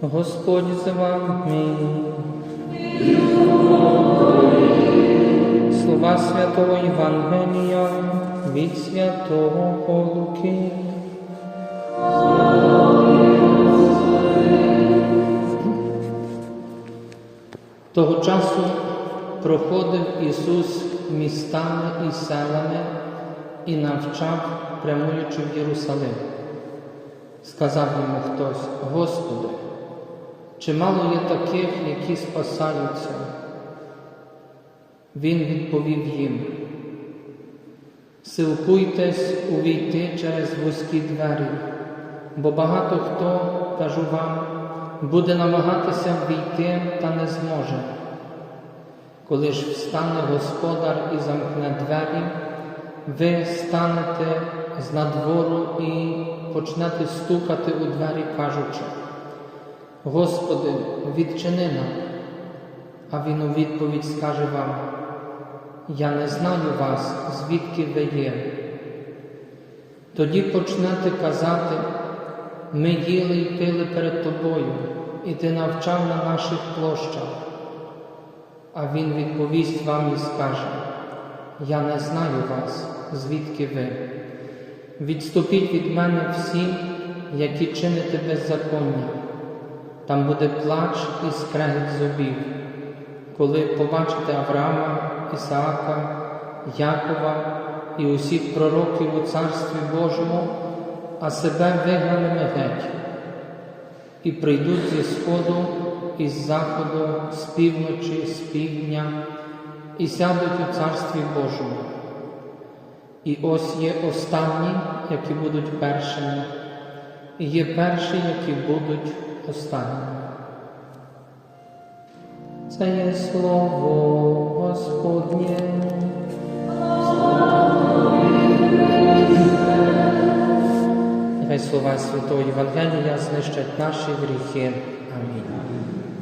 Господь з вами. Слова святого Євангелія від святого Луки. Того часу проходив Ісус містами і селами і навчав, прямуючи в Єрусалим. Сказав йому хтось, Господи, чимало є таких, які спасаються. Він відповів їм, силкуйтесь увійти через вузькі двері, бо багато хто, кажу вам, буде намагатися ввійти та не зможе. Коли ж встане господар і замкне двері, ви станете з надвору і почнете стукати у двері, кажучи, Господи, відчини нам, а Він у відповідь скаже вам, Я не знаю вас, звідки ви є. Тоді почнете казати, ми їли й пили перед тобою, і ти навчав на наших площах. А він відповість вам і скаже, Я не знаю вас, звідки ви. Відступіть від мене всі, які чините беззаконня. Там буде плач і скрегіт зубів, коли побачите Авраама, Ісаака, Якова і усіх пророків у Царстві Божому, а себе вигнаними геть, і прийдуть зі сходу і з заходу, з півночі, з півдня, і сядуть у Царстві Божому. І ось є останні, які будуть першими, і є перші, які будуть останніми. Це є слово Господнє. Нехай слова Святого Євангелія знищать наші гріхи. Амінь.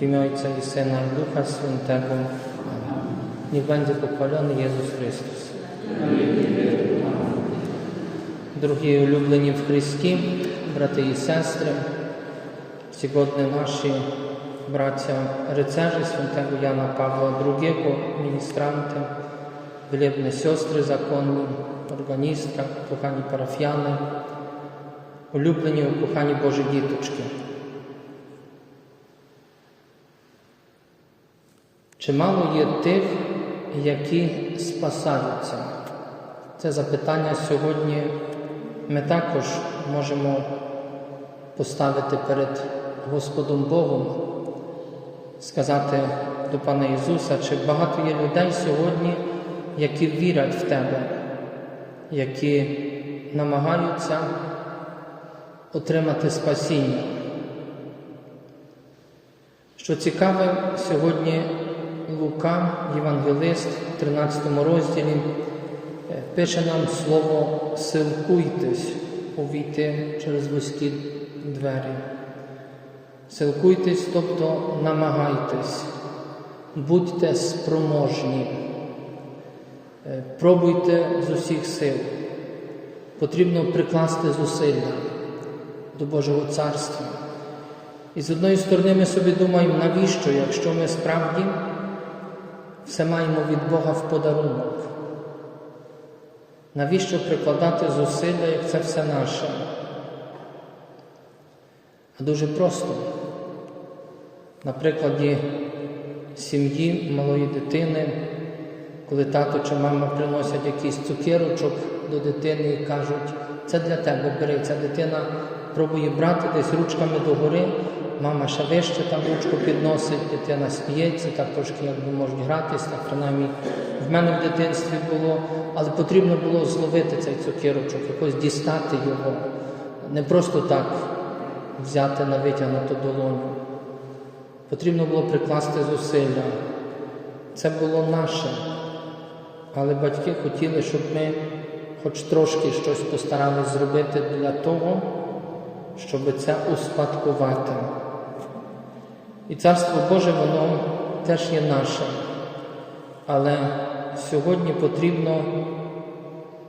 В ім'я Отця і Сина і Духа. Амінь. Niech będzie pochwalony Jezus Chrystus. Дорогі улюблені в Христі, брати і сестри, сьогодні наші браття rycerzy świętego Jana Pawła II, ministranty, wielebne siostry zakonni, organistka, kochani parafiany, улюблені, кохані Божі діточки. Чимало є тих, які спасаються? Це запитання сьогодні ми також можемо поставити перед Господом Богом, сказати до Пана Ісуса, чи багато є людей сьогодні, які вірять в Тебе, які намагаються отримати спасіння. Що цікаве, сьогодні Лука, Євангелист, в 13 розділі, пише нам слово силкуйтесь увійти через вузькі двері. Силкуйтесь, тобто намагайтесь, будьте спроможні, пробуйте з усіх сил. Потрібно прикласти зусилля до Божого Царства. І з одної сторони ми собі думаємо, навіщо, якщо ми справді все маємо від Бога в подарунок. Навіщо прикладати зусилля, як це все наше? А дуже просто. На прикладі сім'ї малої дитини, коли тато чи мама приносять якийсь цукерочок до дитини і кажуть, це для тебе бери, ця дитина пробує брати десь ручками догори, мама ще вище там ручку підносить, дитина сміється, так трошки якби можуть гратись, так принаймні в мене в дитинстві було, але потрібно було зловити цей цукерочок, якось дістати його, не просто так взяти на витягнуту долоню. Потрібно було прикласти зусилля. Це було наше. Але батьки хотіли, щоб ми хоч трошки щось постарались зробити для того, щоб це успадкувати. І Царство Боже, воно теж є наше. Але сьогодні потрібно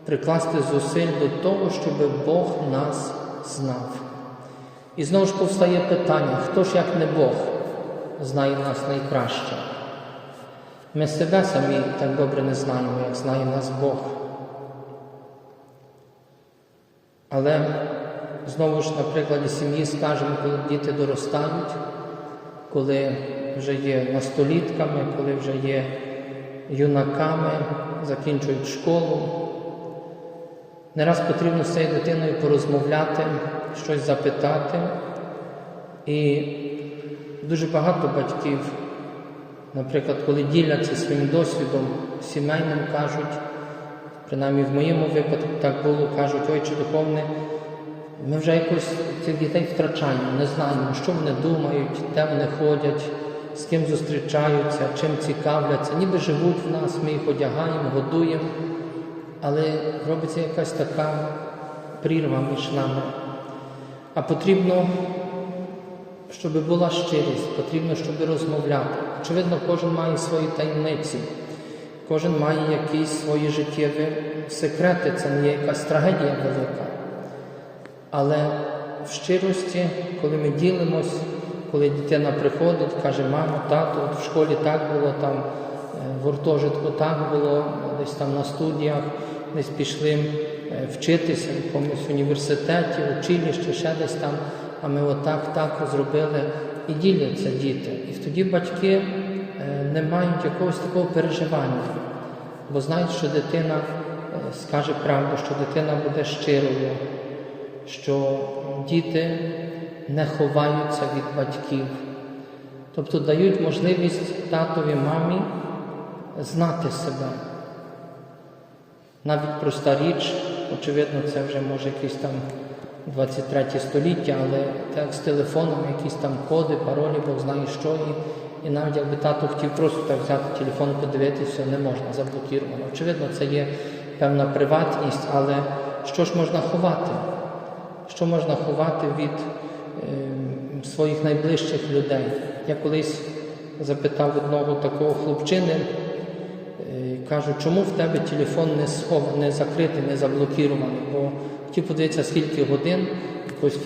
прикласти зусиль до того, щоб Бог нас знав. І знову ж повстає питання, хто ж як не Бог знає нас найкраще? Ми себе самі так добре не знаємо, як знає нас Бог. Але знову ж на прикладі сім'ї скажемо, коли діти доростають, коли вже є настолітками, коли вже є юнаками, закінчують школу. Не раз потрібно з цією дитиною порозмовляти, щось запитати. І дуже багато батьків, наприклад, коли діляться своїм досвідом сімейним, кажуть, принаймні в моєму випадку так було, кажуть, ойче духовне, ми вже якось цих дітей втрачаємо, не знаємо, що вони думають, де вони ходять, з ким зустрічаються, чим цікавляться, ніби живуть в нас, ми їх одягаємо, годуємо, але робиться якась така прірва між нами. А потрібно, щоб була щирість, потрібно, щоб розмовляти. Очевидно, кожен має свої таємниці, кожен має якісь свої життєві секрети, це не є якась трагедія велика. Але в щирості, коли ми ділимось, коли дитина приходить, каже, мамо, тато, от в школі так було, там е, в гуртожитку так було, десь там на студіях, десь пішли е, вчитися в якомусь університеті, училищі, ще десь там, а ми отак, так зробили і діляться діти. І тоді батьки е, не мають якогось такого переживання, бо знають, що дитина е, скаже правду, що дитина буде щирою що діти не ховаються від батьків, тобто дають можливість татові мамі знати себе. Навіть проста річ, очевидно, це вже може якийсь там 23 століття, але так з телефоном якісь там коди, паролі, Бог знає що. І, і навіть якби тато хотів просто так взяти телефон, подивитися, не можна, заблокіровано. Очевидно, це є певна приватність, але що ж можна ховати? Що можна ховати від е, своїх найближчих людей? Я колись запитав одного такого хлопчини, е, кажу, чому в тебе телефон не схований, не закритий, не заблокірований? Бо хотів подивитися, скільки годин, якось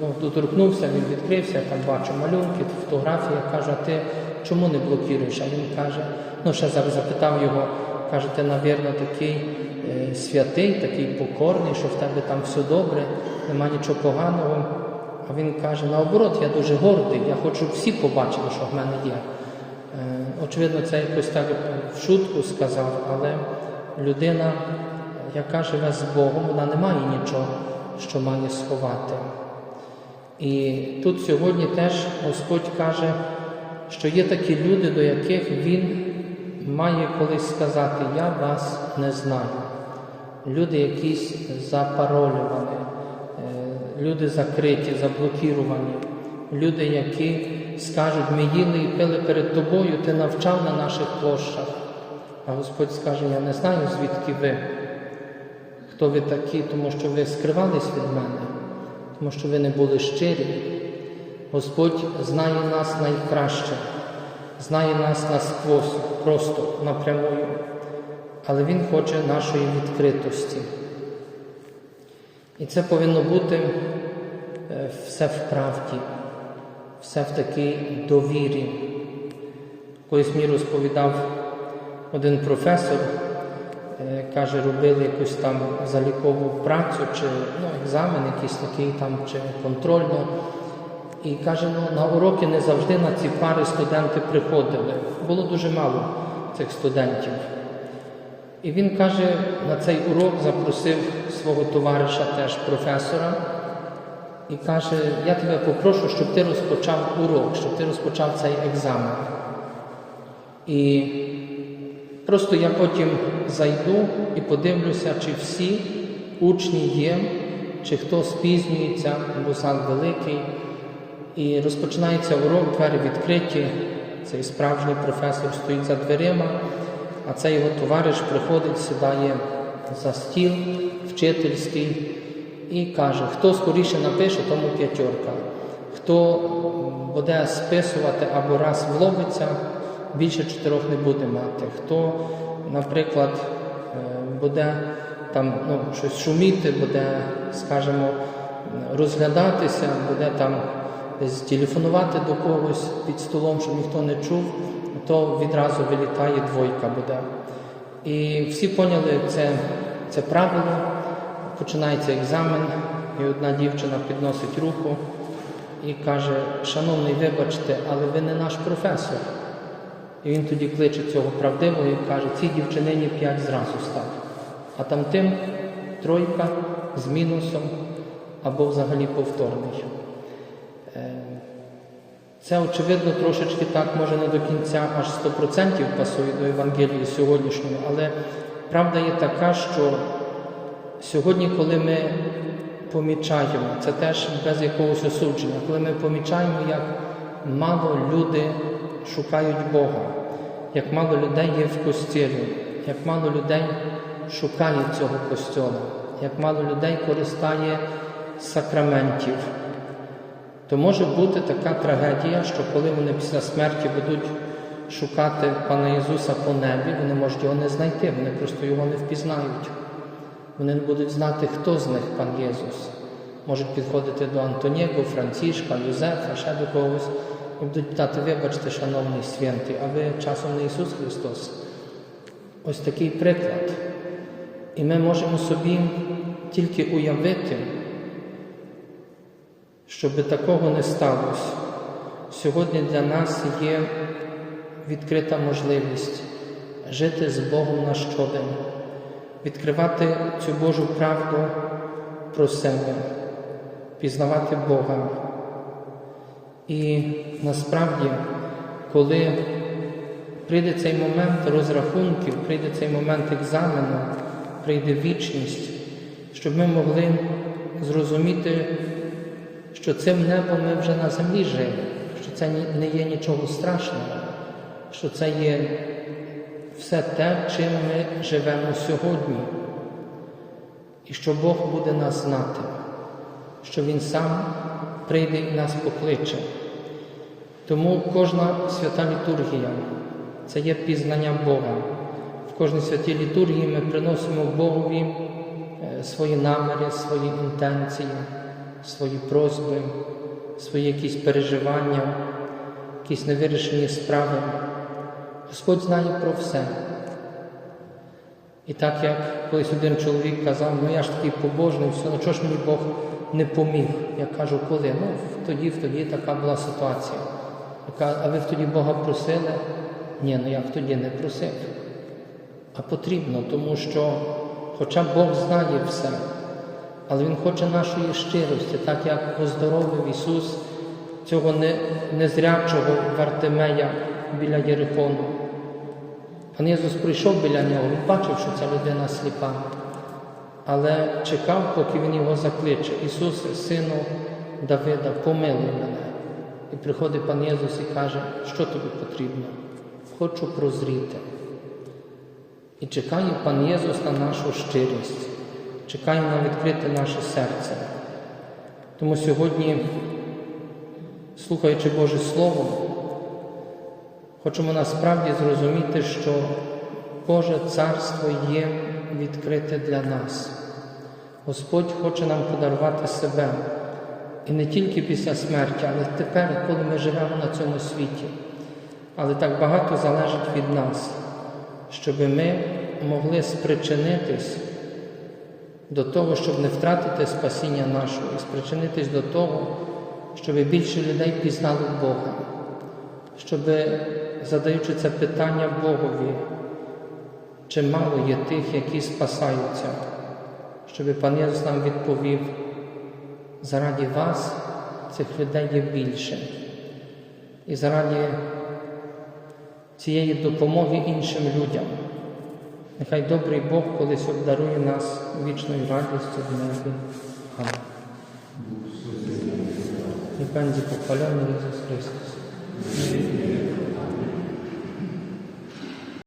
ну, доторкнувся, він відкрився, там бачу малюнки, фотографії, я кажу, а ти чому не блокуєш? А він каже, ну ще зараз запитав його, каже, ти, навірно, такий е, святий, такий покорний, що в тебе там все добре, нема нічого поганого. А він каже, наоборот, я дуже гордий, я хочу, всі побачили, що в мене є. Е, Очевидно, це якось так в шутку сказав, але людина, яка живе з Богом, вона не має нічого, що має сховати. І тут сьогодні теж Господь каже, що є такі люди, до яких Він має колись сказати, я вас не знаю. Люди якісь запаролювані, е, люди закриті, заблокіровані, люди, які скажуть, ми їли і пили перед тобою, ти навчав на наших площах. А Господь скаже, я не знаю, звідки ви, хто ви такі, тому що ви скривались від мене, тому що ви не були щирі. Господь знає нас найкраще, знає нас насквозь, просто напрямую, але Він хоче нашої відкритості. І це повинно бути е, все в правді, все в такій довірі. Колись мені розповідав один професор, каже, робили якусь там залікову працю, чи ну, екзамен якийсь такий там, чи контрольну. І каже, ну, на уроки не завжди на ці пари студенти приходили. Було дуже мало цих студентів. І він каже, на цей урок запросив свого товариша, теж професора, і каже, я тебе попрошу, щоб ти розпочав урок, щоб ти розпочав цей екзамен. І просто я потім зайду і подивлюся, чи всі учні є, чи хто спізнюється, бо зал великий. І розпочинається урок, двері відкриті. Цей справжній професор стоїть за дверима, а цей його товариш приходить, сідає за стіл вчительський і каже, хто скоріше напише, тому п'ятерка. Хто буде списувати або раз вловиться, більше чотирьох не буде мати. Хто, наприклад, е, буде там ну, щось шуміти, буде, скажімо, розглядатися, буде там десь телефонувати до когось під столом, щоб ніхто не чув, то відразу вилітає двойка буде. І всі поняли це, це правило. Починається екзамен, і одна дівчина підносить руку і каже: Шановний, вибачте, але ви не наш професор. І він тоді кличе цього правдивого і каже, цій дівчинині п'ять зразу став. А там тим тройка з мінусом або взагалі повторний. Е, Це, очевидно, трошечки так, може не до кінця аж 100% пасує до Євангелії сьогоднішнього, але правда є така, що сьогодні, коли ми помічаємо, це теж без якогось осудження, коли ми помічаємо, як мало люди шукають Бога, як мало людей є в костілі, як мало людей шукає цього костьола, як мало людей користає сакраментів, то може бути така трагедія, що коли вони після смерті будуть шукати Пана Ісуса по небі, вони можуть його не знайти, вони просто його не впізнають. Вони не будуть знати, хто з них пан Єсус. Можуть підходити до Антоніго, Францішка, Юзефа, ще до когось, і будуть питати, вибачте, шановний святий, а ви часом не Ісус Христос. Ось такий приклад. І ми можемо собі тільки уявити, щоб такого не сталося. Сьогодні для нас є відкрита можливість жити з Богом на щодень, відкривати цю Божу правду про себе, пізнавати Бога. І насправді, коли прийде цей момент розрахунків, прийде цей момент екзамену, прийде вічність, щоб ми могли зрозуміти, що цим небом ми вже на землі жили, що це не є нічого страшного, що це є все те, чим ми живемо сьогодні, і що Бог буде нас знати, що Він сам прийде і нас покличе. Тому кожна свята літургія це є пізнання Бога. В кожній святій літургії ми приносимо Богові е, свої наміри, свої інтенції, свої просьби, свої якісь переживання, якісь невирішені справи. Господь знає про все. І так як колись один чоловік казав, ну я ж такий побожний, все, ну чого ж мені Бог не поміг? Я кажу, коли? Ну, тоді, тоді така була ситуація. Я а ви тоді Бога просили? Ні, ну я тоді не просив. А потрібно, тому що, хоча Бог знає все, але Він хоче нашої щирості, так як оздоровив Ісус цього не, незрячого Вартимея біля Єрихону. Пан Єсус прийшов біля нього, він бачив, що ця людина сліпа, але чекав, поки він його закличе. Ісусе, сину Давида, помилуй мене. І приходить пан Єсус і каже, що тобі потрібно? Хочу прозріти. І чекає пан Єсус на нашу щирість, чекає на відкрите наше серце. Тому сьогодні, слухаючи Боже Слово, Хочемо насправді зрозуміти, що Боже Царство є відкрите для нас. Господь хоче нам подарувати себе. І не тільки після смерті, але тепер, коли ми живемо на цьому світі. Але так багато залежить від нас, щоб ми могли спричинитись до того, щоб не втратити спасіння нашого, і спричинитись до того, щоб більше людей пізнали Бога, щоб задаючи це питання Богові, чи мало є тих, які спасаються, щоб пан Єсус нам відповів, заради вас цих людей є більше. І заради цієї допомоги іншим людям. Нехай добрий Бог колись обдарує нас вічною радістю в небі. Амінь. І pochwalony Jezus Chrystus.